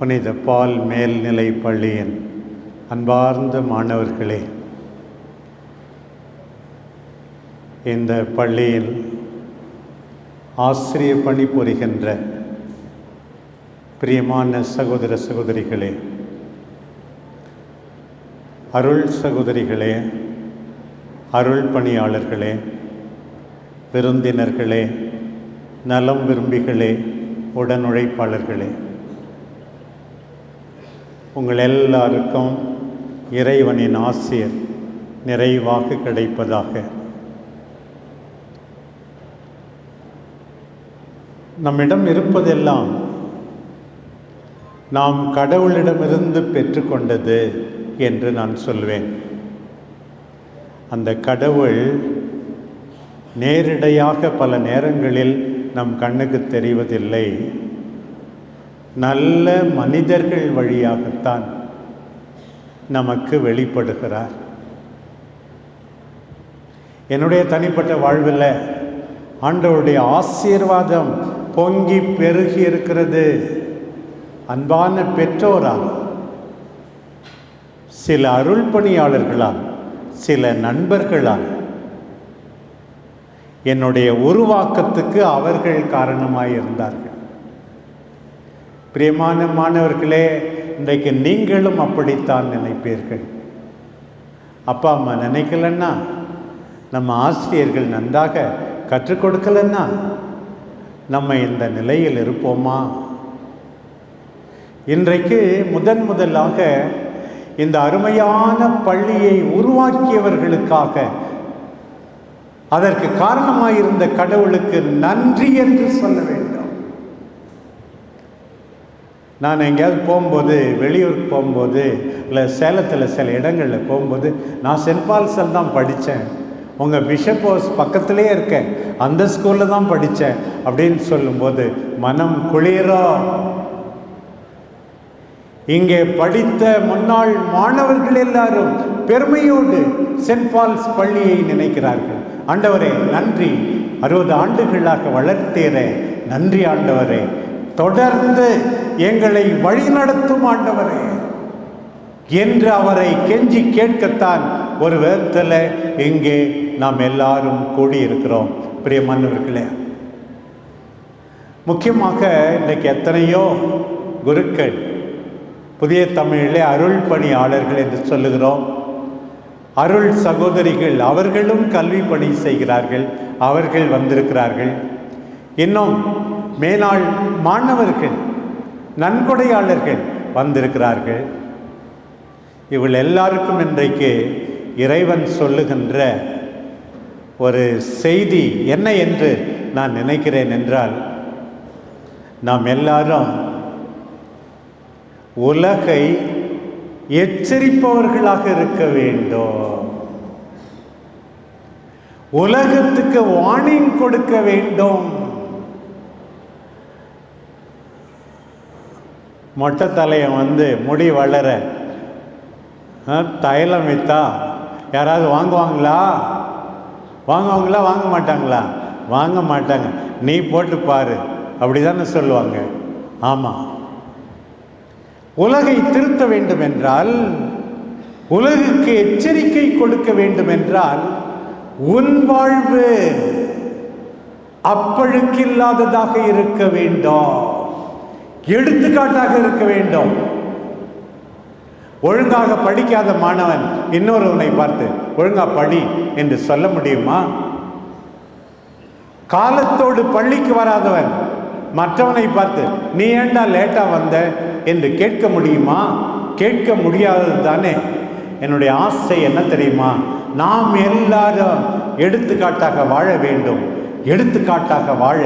புனித பால் மேல்நிலை பள்ளியின் அன்பார்ந்த மாணவர்களே இந்த பள்ளியில் ஆசிரிய பணி புரிகின்ற பிரியமான சகோதர சகோதரிகளே அருள் சகோதரிகளே அருள் பணியாளர்களே விருந்தினர்களே நலம் விரும்பிகளே உடனுழைப்பாளர்களே. உங்கள் எல்லாருக்கும் இறைவனின் ஆசிரியர் நிறைவாக கிடைப்பதாக. நம்மிடம் இருப்பதெல்லாம் நாம் கடவுளிடமிருந்து பெற்றுக்கொண்டது என்று நான் சொல்வேன். அந்த கடவுள் நேரிடையாக பல நேரங்களில் நம் கண்ணுக்கு தெரிவதில்லை. நல்ல மனிதர்கள் வழியாகத்தான் நமக்கு வெளிப்படுகிறார். என்னுடைய தனிப்பட்ட வாழ்வில் ஆண்டவருடைய ஆசீர்வாதம் பொங்கி பெருகி இருக்கிறது. அன்பான பெற்றோரால் சில அருள் பணியாளர்களால் சில நண்பர்களால் என்னுடைய உருவாக்கத்துக்கு அவர்கள் காரணமாக இருந்தார்கள் பிரியமான மாணவர்களே இன்றைக்கு நீங்களும் அப்படித்தான் நினைப்பீர்கள். அப்பா அம்மா நினைக்கலன்னா நம்ம ஆசிரியர்கள் நன்றாக கற்றுக் கொடுக்கலன்னா நம்ம இந்த நிலையில் இருப்போமா? இன்றைக்கு முதன் முதலாக இந்த அருமையான பள்ளியை உருவாக்கியவர்களுக்காக அதற்கு காரணமாயிருந்த கடவுளுக்கு நன்றி என்று சொல்ல வேண்டும். நான் எங்கேயாவது போகும்போது வெளியூருக்கு போகும்போது இல்லை சேலத்தில் சில இடங்களில் போகும்போது நான் சென்ட் பால்ஸில் தான் படித்தேன். உங்கள் பிஷப் ஹவுஸ் பக்கத்துலேயே இருக்கேன். அந்த ஸ்கூலில் தான் படித்தேன். அப்படின்னு சொல்லும்போது மனம் குளிரோ? இங்கே படித்த முன்னாள் மாணவர்கள் எல்லாரும் பெருமையோடு சென்ட் பால்ஸ் பள்ளியை நினைக்கிறார்கள். ஆண்டவரே நன்றி. அறுபது ஆண்டுகளாக வளர்த்தேற நன்றி ஆண்டவரே. தொடர்ந்து எங்களை வழிநடத்தும் ஆண்டவரே என்று அவரை கெஞ்சி கேட்கத்தான் ஒரு விதத்தில் இங்கே நாம் எல்லாரும் கூடியிருக்கிறோம். பிரியமானவர்களே முக்கியமாக இன்றைக்கு எத்தனையோ குருக்கள் புதிய தமிழிலே அருள் பணியாளர்கள் என்று சொல்லுகிறோம். அருள் சகோதரிகள் அவர்களும் கல்வி பணி செய்கிறார்கள் அவர்கள் வந்திருக்கிறார்கள். இன்னும் மேலாள் மாணவர்கள் நன்கொடையாளர்கள் வந்திருக்கிறார்கள். இவள் எல்லாருக்கும் இன்றைக்கு இறைவன் சொல்லுகின்ற ஒரு செய்தி என்ன என்று நான் நினைக்கிறேன் என்றால் நாம் எல்லாரும் உலகை எச்சரிப்பவர்களாக இருக்க வேண்டும். உலகத்துக்கு வார்னிங் கொடுக்க வேண்டும். மொட்டை தலையை வந்து முடி வளர. ஆ, தைலம் வித்தா யாராவது வாங்குவாங்களா? வாங்குவாங்களா வாங்க மாட்டாங்களா? வாங்க மாட்டாங்க. நீ போட்டு பாரு. அப்படி தானே சொல்லுவாங்க. ஆமாம் உலகை திருத்த வேண்டும் என்றால் உலகுக்கு எச்சரிக்கை கொடுக்க வேண்டும் என்றால் உன் வாழ்வு அப்பழுக்கில்லாததாக இருக்க வேண்டும். எடுத்துக்காட்டாக இருக்க வேண்டும். ஒழுங்காக படிக்காத மாணவன் இன்னொருவனை பார்த்து ஒழுங்கா படி என்று சொல்ல முடியுமா? காலத்தோடு பள்ளிக்கு வராதவன் மற்றவனை பார்த்து நீ ஏண்டா லேட்டா வந்த? என்று கேட்க முடியுமா? கேட்க முடியாதது தானே. என்னுடைய ஆசை என்ன தெரியுமா? நாம் எல்லாரும் எடுத்துக்காட்டாக வாழ வேண்டும். எடுத்துக்காட்டாக வாழ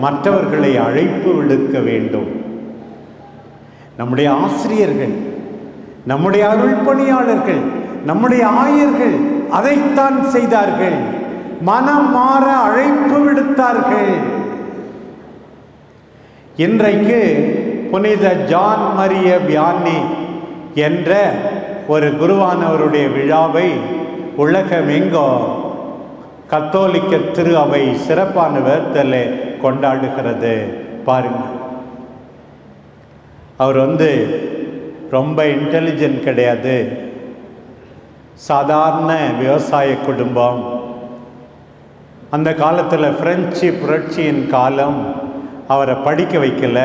மற்றவர்களை அழைப்பு விடுக்க வேண்டும். நம்முடைய ஆசிரியர்கள் நம்முடைய அருள் பணியாளர்கள் நம்முடைய ஆயர்கள் அதைத்தான் செய்தார்கள். மனம் மாற அழைப்பு விடுத்தார்கள். இன்றைக்கு புனித ஜான் மரிய வியானி என்ற ஒரு குருவானவருடைய விழாவை உலகமெங்கோ கத்தோலிக்க திரு அவை சிறப்பான விதத்தில் கொண்டாடுகிறது. பாருங்கள். அவர் வந்து ரொம்ப இன்டெலிஜென்ட் கிடையாது. சாதாரண விவசாய குடும்பம். அந்த காலத்தில் பிரெஞ்சு புரட்சியின் காலம் அவரை படிக்க வைக்கல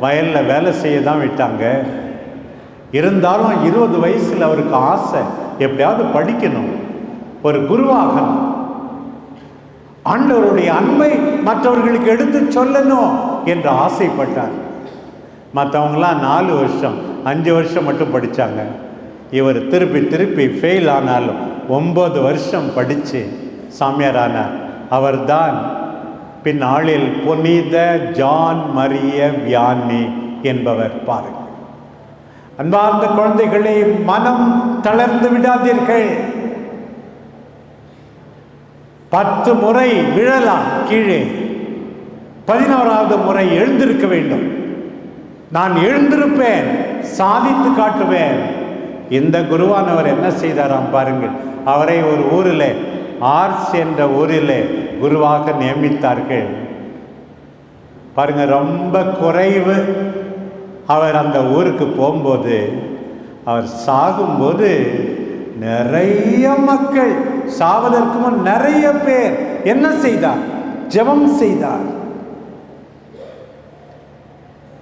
வயலில் வேலை செய்ய தான் விட்டாங்க. இருந்தாலும் இருபது வயசில் அவருக்கு ஆசை எப்படியாவது படிக்கணும் ஒரு குருவாகணும். ஆண்டவருடைய அன்பை மற்றவர்களுக்கு எடுத்து சொல்லணும் என்று ஆசைப்பட்டார். மற்றவங்களாம் நாலு வருஷம் அஞ்சு வருஷம் மட்டும் படித்தாங்க இவர் திருப்பி திருப்பி ஃபெயில் ஆனாலும் ஒம்பது வருஷம் படித்து சாமியார் ஆனார் அவர்தான் பின்னாளில் புனித ஜான் மரிய வியானி என்பவர் பாருங்கள். அன்பார்ந்த குழந்தைகளை மனம் தளர்ந்து விடாதீர்கள். பத்து முறை விழலாம் கீழே. பதினோராவது முறை எழுந்திருக்க வேண்டும். நான் எழுந்திருப்பேன் சாதித்து காட்டுவேன். இந்த குருவானவர் என்ன செய்தாராம் பாருங்கள். அவரை ஒரு ஊரில் ஆர்ஸ் என்ற ஊரில் குருவாக நியமித்தார்கள். பாருங்க ரொம்ப குறைவு. அவர் அந்த ஊருக்கு போகும்போது அவர் சாகும்போது நிறைய மக்கள் சாவதற்கு முன் நிறைய பேர் என்ன செய்தார்? ஜெபம் செய்தார்.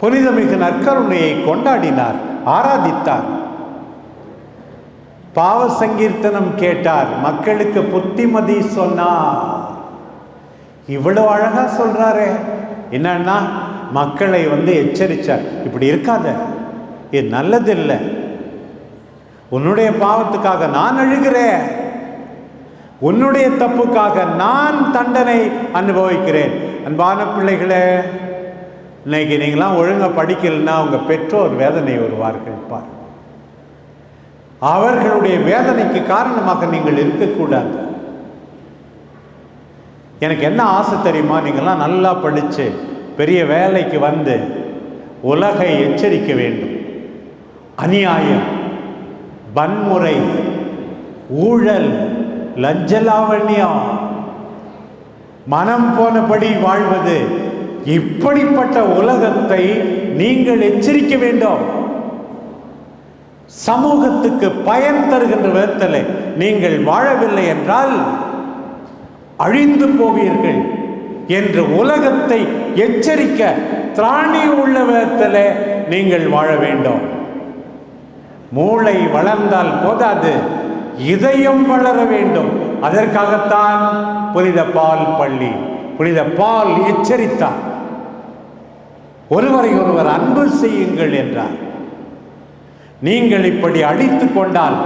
புனிதமிகு நற்கருணையை கொண்டாடினார் ஆராதித்தார். பாவ சங்கீர்த்தனம் கேட்டார் மக்களுக்கு புத்திமதி சொன்னார். இவ்வளவு அழகா சொல்கிறாரே என்னன்னா மக்களை வந்து எச்சரித்தார் இப்படி இருக்காத இது நல்லதில்லை. உன்னுடைய பாவத்துக்காக நான் அழுகிறேன். உன்னுடைய தப்புக்காக நான் தண்டனை அனுபவிக்கிறேன். அன்பான பிள்ளைகளே இன்னைக்கு நீங்களாம் ஒழுங்காக படிக்கலைன்னா அவங்க பெற்றோர் வேதனை வருவார்கள் பார் அவர்களுடைய வேதனைக்கு காரணமாக நீங்கள் இருக்கக்கூடாது. எனக்கு என்ன ஆசை தெரியுமா? நீங்கள்லாம் நல்லா படித்து பெரிய வேலைக்கு வந்து உலகை எச்சரிக்க வேண்டும். அநியாயம் வன்முறை ஊழல் லஞ்சலாவண்யம் மனம் போனபடி வாழ்வது இப்படிப்பட்ட உலகத்தை நீங்கள் எச்சரிக்க வேண்டும். சமூகத்துக்கு பயன் தருகின்ற விதத்தில் நீங்கள் வாழவில்லை என்றால் அழிந்து போவீர்கள் என்று உலகத்தை எச்சரிக்க திராணி உள்ள விதத்தில் நீங்கள் வாழ வேண்டும். மூளை வளர்ந்தால் போதாது இதயம் வளர வேண்டும். அதற்காகத்தான் புனித பால் பள்ளி புனித பால் எச்சரித்தார். ஒருவரை ஒருவர் அன்பு செய்யுங்கள் என்றார். நீங்கள் இப்படி அழித்து கொண்டால்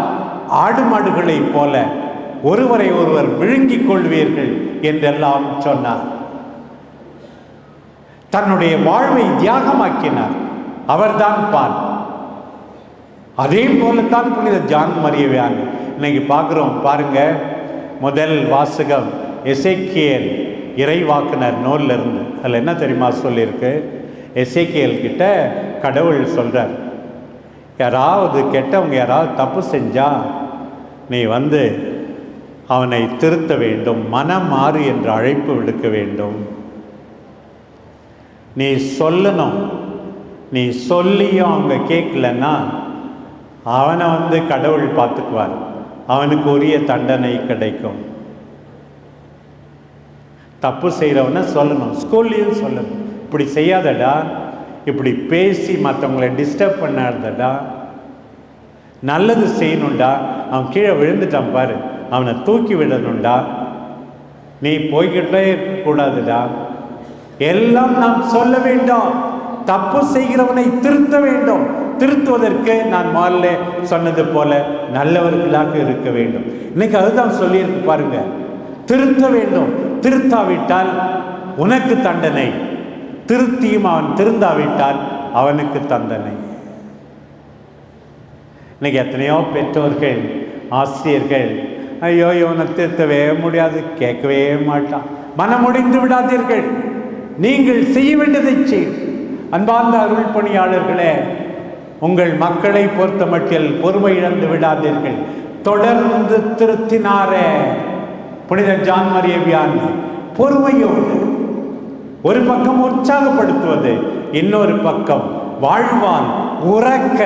ஆடு மாடுகளைப் போல ஒருவரை ஒருவர் விழுங்கிக் கொள்வீர்கள் என்றெல்லாம் சொன்னார். தன்னுடைய வாழ்வை தியாகமாக்கினார். அவர்தான் பால். அதே போலத்தான் புனித ஜான் மரியவியாங்க இன்னைக்கு பார்க்குறோம் பாருங்க முதல் வாசகம் எசேக்கியல் இறைவாக்குனர் நூலில் இருந்து அதில் என்ன தெரியுமா சொல்லியிருக்கு? எசேக்கியல் கிட்ட கடவுள் சொல்கிறார் யாராவது கெட்டவங்க யாராவது தப்பு செஞ்சா நீ வந்து அவனை திருத்த வேண்டும் மனம் மாறு என்று அழைப்பு விடுக்க வேண்டும். நீ சொல்லணும் நீ சொல்லியும் அவங்க கேட்கலன்னா அவனை வந்து கடவுள் பார்த்துக்குவார். அவனுக்கு உரிய தண்டனை கிடைக்கும். தப்பு செய்கிறவனை சொல்லணும் ஸ்கூல்லையும் சொல்லணும். இப்படி செய்யாதடா இப்படி பேசி மற்றவங்களை டிஸ்டர்ப் பண்ணாதடா. நல்லது செய்யணும்டா. அவன் கீழே விழுந்துட்டான் பாரு. அவனை தூக்கி விடணும்டா. நீ போய்கிட்டே கூடாதுடா எல்லாம் நாம் சொல்ல வேண்டும். தப்பு செய்கிறவனை திருத்த வேண்டும். திருத்துவதற்கு நான் முதல்ல சொன்னது போல நல்லவர்களாக இருக்க வேண்டும். இன்னைக்கு அதுதான் சொல்லியிருக்கு பாருங்க. திருத்த வேண்டும். திருத்தாவிட்டால் உனக்கு தண்டனை. திருத்தியும் அவன் திருந்தாவிட்டால் அவனுக்கு தந்தனை இன்னைக்கு எத்தனையோ பெற்றோர்கள் ஆசிரியர்கள் ஐயோ இவனை திருத்தவே முடியாது கேட்கவே மாட்டான். மனம் முடிந்து விடாதீர்கள். நீங்கள் செய்ய வேண்டியதை செய். அன்பார்ந்த அருள் பணியாளர்களே உங்கள் மக்களை பொறுத்த மட்டில் பொறுமை இழந்து விடாதீர்கள். தொடர்ந்து திருத்தினாரே. புனித ஜான் மரியவியான் பொறுமையோடு. ஒரு பக்கம் உற்சாகப்படுத்துவது இன்னொரு பக்கம் வாழ்வான் உறக்க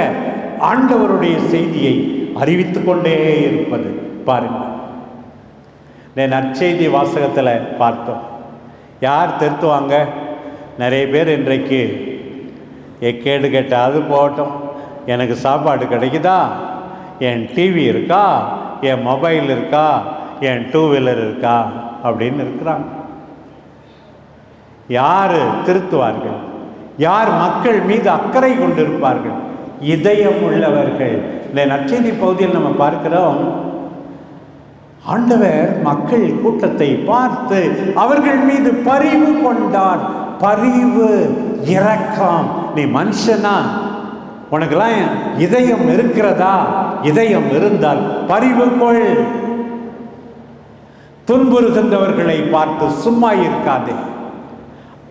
ஆண்டவருடைய செய்தியை அறிவித்து கொண்டே இருப்பது. பாருங்கள் இந்த நற்செய்தி வாசகத்தில் பார்த்தோம். யார் திருத்துவாங்க? நிறைய பேர் இன்றைக்கு கேடு கேட்ட அது போகட்டும் எனக்கு சாப்பாடு கிடைக்குதா? என் டிவி இருக்கா? என் மொபைல் இருக்கா? என் டூ வீலர் இருக்கா? அப்படின்னு இருக்கிறாங்க. யார் திருத்துவார்கள்? யார் மக்கள் மீது அக்கறை கொண்டிருப்பார்கள்? இதயம் உள்ளவர்கள். இந்த நற்செய்தி பகுதியில் நம்ம பார்க்கிறோம். ஆண்டவர் மக்கள் கூட்டத்தை பார்த்து அவர்கள் மீது பரிவு கொண்டார். பரிவு இறக்கம் நீ மனுஷனா? உனக்கெல்லாம் இதயம் இருக்கிறதா? இதயம் இருந்தால் பரிவு கொள். துன்புறுகின்றவர்களை பார்த்து சும்மா இருக்காதே.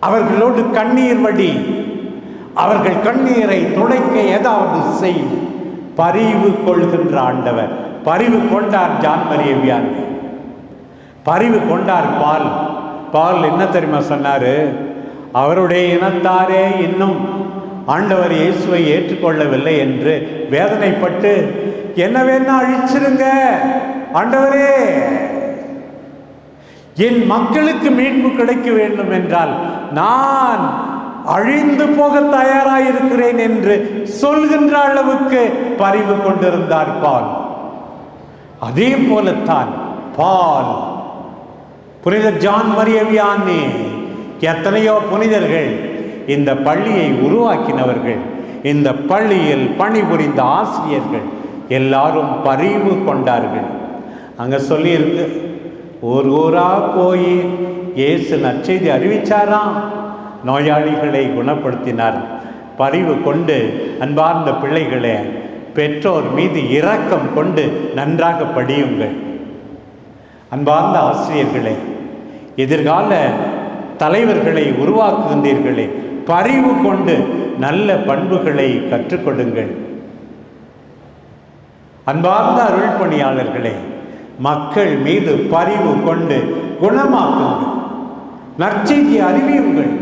அவர்களோடு கண்ணீர் வடி. அவர்கள் கண்ணீரை துடைக்க ஏதாவது செய். பரிவு கொள்கின்ற ஆண்டவர். பரிவு கொண்டார் ஜான் மரியவியான் பரிவு கொண்டார் பால். பால் என்ன தெரியுமா சொன்னார்? அவருடைய இனத்தாரே இன்னும் ஆண்டவர் இயேசுவை ஏற்றுக்கொள்ளவில்லை என்று வேதனைப்பட்டு என்ன வேணா அழிச்சிருங்க ஆண்டவரே! என் மக்களுக்கு மீட்பு கிடைக்க வேண்டும் என்றால் நான் அழிந்து போக தயாராயிருக்கிறேன் என்று சொல்கின்ற அளவுக்கு பரிவு கொண்டிருந்தார் பால். அதே போலத்தான் பால். புனித ஜான் மரியவியானே எத்தனையோ புனிதர்கள் இந்த பள்ளியை உருவாக்கினவர்கள் இந்த பள்ளியில் பணிபுரிந்த ஆசிரியர்கள் எல்லாரும் பரிவு கொண்டார்கள். அங்கே சொல்லியிருக்கு ஊர் ஊரா போய் இயேசு நற்செய்தி அறிவிச்சாராம். நோயாளிகளை குணப்படுத்தினார். பரிவு கொண்டு அன்பார்ந்த பிள்ளைகளே பெற்றோர் மீது இரக்கம் கொண்டு நன்றாக படியுங்கள். அன்பார்ந்த ஆசிரியர்களே எதிர்கால தலைவர்களை உருவாக்குகின்றீர்களே பரிவு கொண்டு நல்ல பண்புகளை கற்றுக்கொடுங்கள். அன்பார்ந்த அருள் பணியாளர்களே மக்கள் மீது பரிவு கொண்டு குணமாக்குங்கள். நற்செய்தி அறிவியுங்கள்.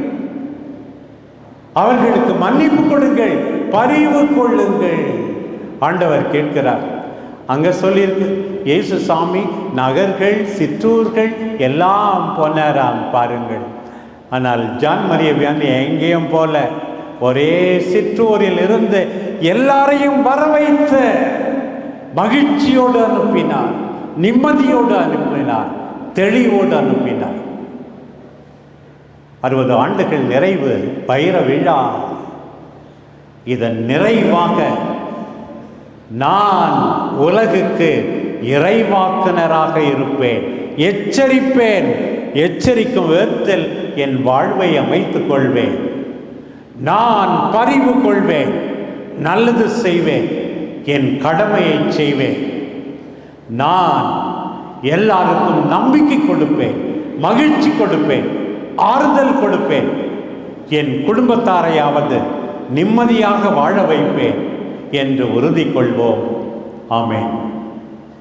அவர்களுக்கு மன்னிப்பு கொடுங்கள். பரிவு கொள்ளுங்கள். ஆண்டவர் கேட்கிறார். அங்க சொல்லியிருக்கு இயேசு சாமி நகர்கள் சிற்றூர்கள் எல்லாம் போனாராம் பாருங்கள். ஆனால் ஜான் மரியவியான் எங்கேயும் போல. ஒரே சிற்றூரில் இருந்து எல்லாரையும் வர வைத்து மகிழ்ச்சியோடு அனுப்பினார். நிம்மதியோடு அனுப்பினார் தெளிவோடு அனுப்பினார். அறுபது ஆண்டுகள் நிறைவு பயிர விழா. இதன் நிறைவாக நான் உலகுக்கு இறைவாக்குனராக இருப்பேன் எச்சரிப்பேன் எச்சரிக்கும் விதத்தில் என் வாழ்வை அமைத்துக் கொள்வேன். நான் பறிவு கொள்வேன் நல்லது செய்வேன் என் கடமையை செய்வேன். நான் எல்லாருக்கும் நம்பிக்கை கொடுப்பேன் மகிழ்ச்சி கொடுப்பேன் ஆறுதல் கொடுப்பேன். என் குடும்பத்தாரையாவது நிம்மதியாக வாழ வைப்பேன் என்று உறுதி கொள்வோம் ஆமேன்.